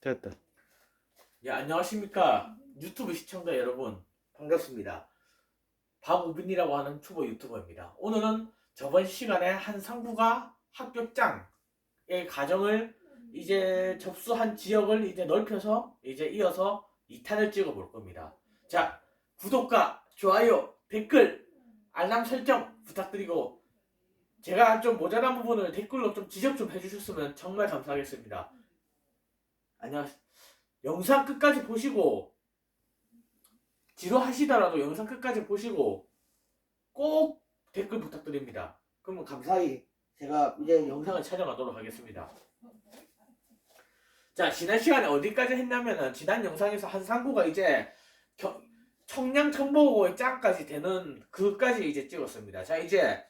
됐다. 예, 안녕하십니까. 유튜브 시청자 여러분. 반갑습니다. 박우빈이라고 하는 투버 유튜버입니다. 오늘은 저번 시간에 한상구가 합격장의 과정을 이제 접수한 지역을 이제 넓혀서 이제 이어서 2탄을 찍어 볼 겁니다. 자, 구독과 좋아요, 댓글, 알람 설정 부탁드리고 제가 좀 모자란 부분을 댓글로 좀 지적 좀 해주셨으면 정말 감사하겠습니다. 안녕하세요. 영상 끝까지 보시고 지루하시더라도 영상 끝까지 보시고 꼭 댓글 부탁드립니다. 그러면 감사히 제가 이제 영상을 촬영하도록 하겠습니다. 자 지난 시간에 어디까지 했냐면은 지난 영상에서 한상구가 이제 겨- 청량 청보고의 짱까지 되는 그까지 이제 찍었습니다. 자 이제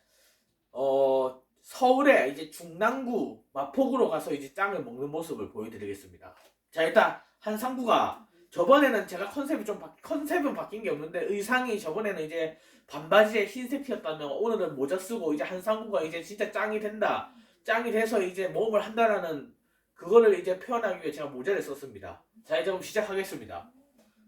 어 서울에 이제 중랑구 마포구로 가서 이제 짱을 먹는 모습을 보여드리겠습니다. 자 일단 한상구가 저번에는 제가 컨셉이 좀 바, 컨셉은 바뀐 게 없는데 의상이 저번에는 이제 반바지에 흰색이었다면 오늘은 모자 쓰고 이제 한상구가 이제 진짜 짱이 된다 짱이 돼서 이제 모험을 한다라는 그거를 이제 표현하기 위해 제가 모자를 썼습니다. 자 이제 그럼 시작하겠습니다.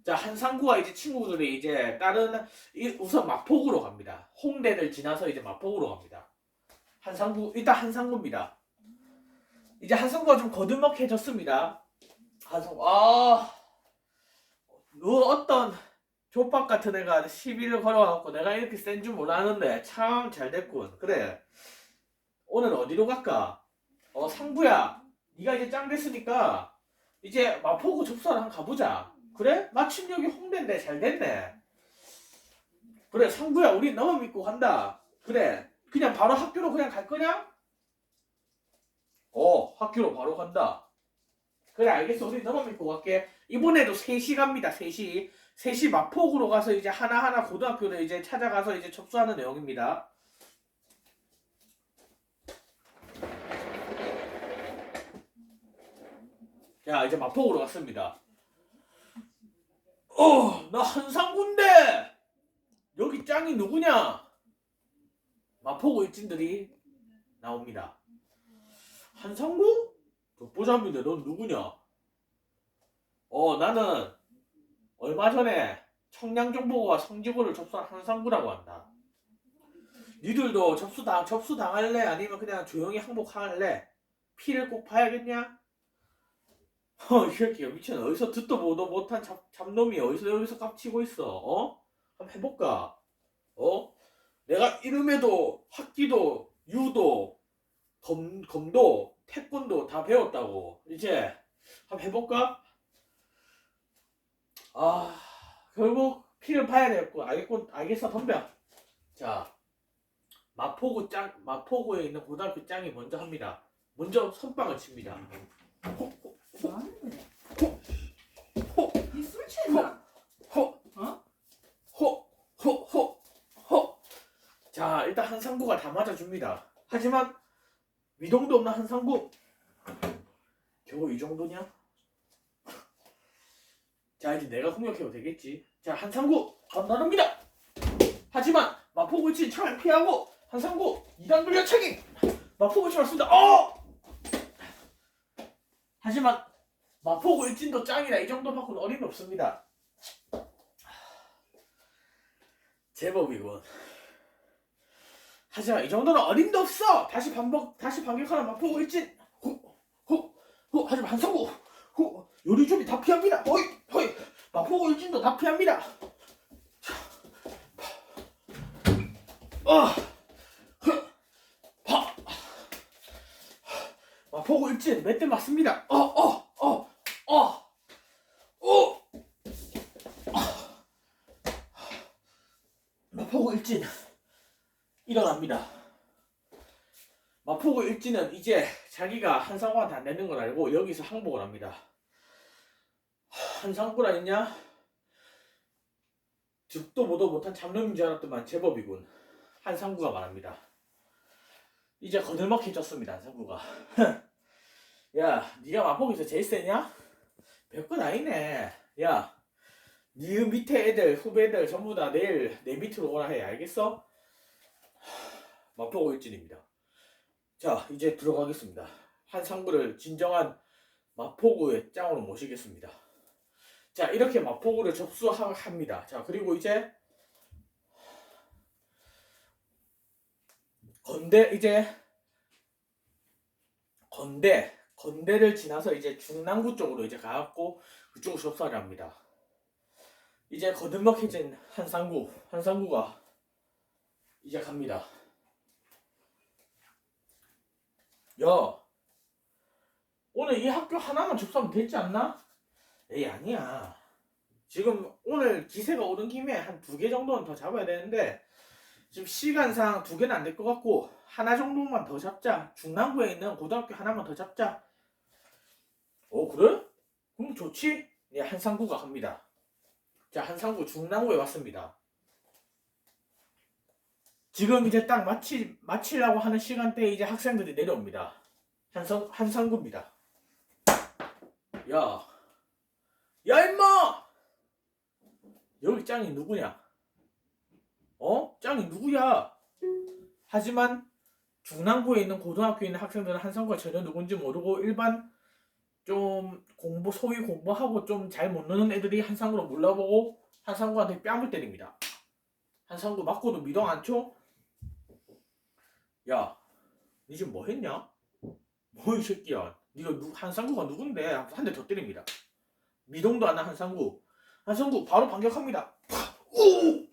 자 한상구가 이제 친구들이 이제 다른 이- 우선 마포구로 갑니다. 홍대를 지나서 이제 마포구로 갑니다 한상구 일단 한상구입니다 이제 한상구가 좀 거듭먹해졌습니다 한상구 아그 어떤 족밥 같은 애가 시비를 걸어갖고 내가 이렇게 센 줄 몰랐는데 참 잘 됐군. 그래. 오늘 어디로 갈까? 어 상부야. 네가 이제 짱 됐으니까 이제 마포구 접수하러 한번 가보자. 그래? 마침 여기 홍대인데 잘 됐네. 그래 상부야 우리 너무 믿고 간다. 그래. 그냥 바로 학교로 그냥 갈 거냐? 어 학교로 바로 간다. 그래 알겠어 우리 너무 믿고 갈게. 이번에도 3시 갑니다. 3시. 3시 마포구로 가서 이제 하나하나 고등학교를 이제 찾아가서 이제 접수하는 내용입니다. 자, 이제 마포구로 갔습니다. 어, 나 한상구인데! 여기 짱이 누구냐? 마포구 일진들이 나옵니다. 한상구? 독보잡인데 넌 누구냐? 어 나는 얼마 전에 청량정보가 성지고를 접수한 한상구라고 한다. 니들도 접수 당 접수 당할래 아니면 그냥 조용히 항복할래? 피를 꼭 봐야겠냐? 어, 이 새끼가 미친 어디서 듣도 보도 못한 잡, 잡놈이 어디서 여기서 깝치고 있어? 어? 한번 해볼까? 어? 내가 이름에도 학기도 유도 검 검도 태권도 다 배웠다고 이제 한번 해볼까? 아 결국 피를 봐야 되겠고 알겠고 알겠어 덤벼 자 마포구 짱 마포구에 있는 고등학교 짱이 먼저 합니다 먼저 선빵을 칩니다 뭐하는데? 호! 니술 취했나? 호! 어? 호! 호! 호! 호! 자 일단 한상구가 다 맞아줍니다. 하지만 위동도 없는 한상구? 겨우 이 정도냐? 자 이제 내가 공격해도 되겠지. 자 한상구 건너릅니다. 하지만 마포구치 창을 피하고 한상구 2단 돌려차기 마포구치 맞습니다. 어! 하지만 마포구 일진도 짱이라 이 정도 받고는 어림이 없습니다. 제법이군 하지만 이 정도는 어림도 없어. 다시 반복 다시 반격하는 마포구 일진 후후후. 하지만 한상구 후. 요리조리 다 피합니다. 허이 허이. 마포구 일진도 다 피합니다. 자, 아, 흐, 파. 마포구 일진 몇 대 맞습니다. 어 어 어어어 어. 마포구 일진 일어납니다. 마포구 일진은 이제 자기가 한상구한테 안 되는 걸 알고 여기서 항복을 합니다. 한상구라 했냐? 듣도 보도 못한 잡놈인 줄 알았더만 제법이군. 한상구가 말합니다. 이제 거들먹해졌습니다. 한상구가. 야, 네가 마포구에서 제일 세냐? 별건 아니네. 야, 네 밑에 애들 후배들 전부 다 내일 내 밑으로 오라 해. 알겠어? 마포구 일진입니다. 자, 이제 들어가겠습니다. 한상구를 진정한 마포구의 짱으로 모시겠습니다. 자 이렇게 마포구를 접수합니다. 자 그리고 이제 건대 이제 건대 건대를 지나서 이제 중랑구 쪽으로 이제 가갖고 그쪽으로 접수를 합니다. 이제 거듭막해진 한상구 한상구가 이제 갑니다. 야 오늘 이 학교 하나만 접수하면 되지 않나? 에이 아니야. 지금 오늘 기세가 오른 김에 한 두 개 정도는 더 잡아야 되는데 지금 시간상 두 개는 안 될 것 같고 하나 정도만 더 잡자. 중남구에 있는 고등학교 하나만 더 잡자. 오 그래? 그럼 좋지? 네 한상구가 갑니다. 자 한상구 중남구에 왔습니다. 지금 이제 딱 마치 마치려고 하는 시간대에 이제 학생들이 내려옵니다. 한상 한상구입니다. 야, 야 임마! 여기 짱이 누구냐? 어? 짱이 누구야? 하지만 중랑구에 있는 고등학교에 있는 학생들은 한상구가 전혀 누군지 모르고 일반 좀 공부 소위 공부하고 좀 잘 못 노는 애들이 한상구로 몰라보고 한상구한테 뺨을 때립니다. 한상구 맞고도 미동 안 쳐? 야, 니 지금 뭐 했냐? 뭐 이 새끼야? 니가 누, 한상구가 누군데? 한 대 더 때립니다. 미동도 안 한 한상구. 한상구 바로 반격합니다. 오!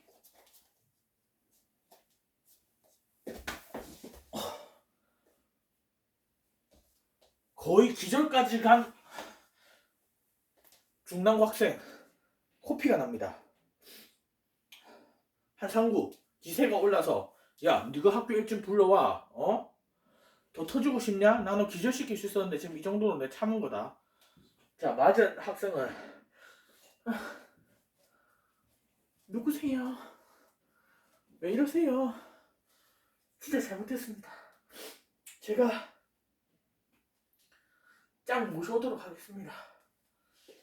거의 기절까지 간 중남고 학생 코피가 납니다. 한상구 기세가 올라서 야 네가 학교 일찍 불러와 어? 더 터지고 싶냐? 나는 기절시킬 수 있었는데 지금 이 정도로 내 참은 거다. 자 맞은 학생은 아, 누구세요? 왜 이러세요? 진짜 잘못했습니다. 제가 짱 모셔오도록 하겠습니다.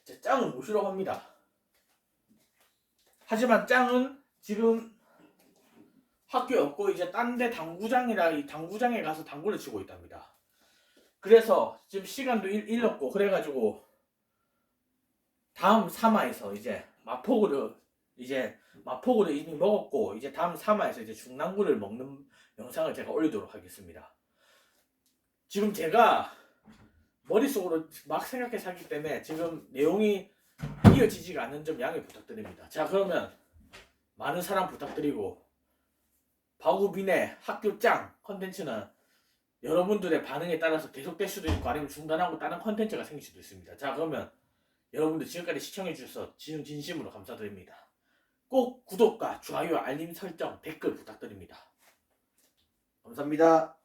자, 짱을 모시러 갑니다. 하지만 짱은 지금 학교에 없고 이제 딴 데 당구장이라 이 당구장에 가서 당구를 치고 있답니다. 그래서 지금 시간도 일, 잃었고 그래가지고 다음 3화에서 이제 마포구를 이제 마포구를 이미 먹었고 이제 다음 3화에서 이제 중랑구를 먹는 영상을 제가 올리도록 하겠습니다. 지금 제가 머릿속으로 막 생각해서 하기 때문에 지금 내용이 이어지지가 않는 점 양해 부탁드립니다. 자 그러면 많은 사랑 부탁드리고 바구빈의 학교 짱 컨텐츠는 여러분들의 반응에 따라서 계속될 수도 있고 아니면 중단하고 다른 컨텐츠가 생길 수도 있습니다. 자 그러면 여러분들 지금까지 시청해 주셔서 진, 진심으로 감사드립니다. 꼭 구독과 좋아요, 알림 설정, 댓글 부탁드립니다. 감사합니다.